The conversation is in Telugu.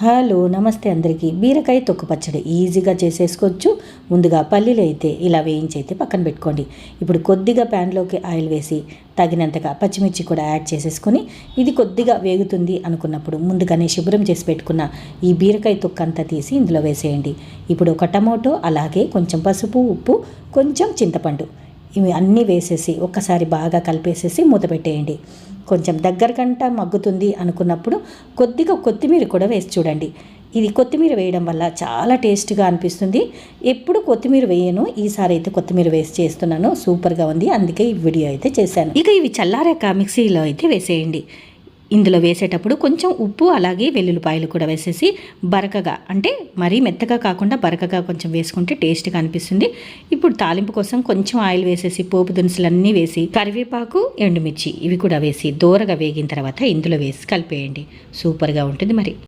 హలో నమస్తే అందరికీ. బీరకాయ తొక్కు పచ్చడి ఈజీగా చేసేసుకోవచ్చు. ముందుగా పల్లీలు అయితే ఇలా వేయించి అయితే పక్కన పెట్టుకోండి. ఇప్పుడు కొద్దిగా ప్యాన్లోకి ఆయిల్ వేసి తగినంతగా పచ్చిమిర్చి కూడా యాడ్ చేసేసుకొని ఇది కొద్దిగా వేగుతుంది అనుకున్నప్పుడు ముందుగానే శుభ్రం చేసి పెట్టుకున్న ఈ బీరకాయ తొక్కు అంతా తీసి ఇందులో వేసేయండి. ఇప్పుడు ఒక టమోటో అలాగే కొంచెం పసుపు ఉప్పు కొంచెం చింతపండు ఇవి అన్నీ వేసేసి ఒక్కసారి బాగా కలిపేసేసి మూత పెట్టేయండి. కొంచెం దగ్గరకంట మగ్గుతుంది అనుకున్నప్పుడు కొద్దిగా కొత్తిమీర కూడా వేసి చూడండి. ఇది కొత్తిమీర వేయడం వల్ల చాలా టేస్ట్గా అనిపిస్తుంది. ఎప్పుడు కొత్తిమీర వేయను ఈసారి అయితే కొత్తిమీర వేసి చేస్తున్నాను. సూపర్గా ఉంది. అందుకే ఈ వీడియో అయితే చేశాను. ఇక ఇవి చల్లారాక మిక్సీలో అయితే వేసేయండి. ఇందులో వేసేటప్పుడు కొంచెం ఉప్పు అలాగే వెల్లుల్లిపాయలు కూడా వేసేసి బరకగా అంటే మరీ మెత్తగా కాకుండా బరకగా కొంచెం వేసుకుంటే టేస్ట్గా అనిపిస్తుంది. ఇప్పుడు తాలింపు కోసం కొంచెం ఆయిల్ వేసేసి పోపు దినుసులన్నీ వేసి కరివేపాకు ఎండుమిర్చి ఇవి కూడా వేసి దూరగా వేగిన తర్వాత ఇందులో వేసి కలిపేయండి. సూపర్గా ఉంటుంది మరి.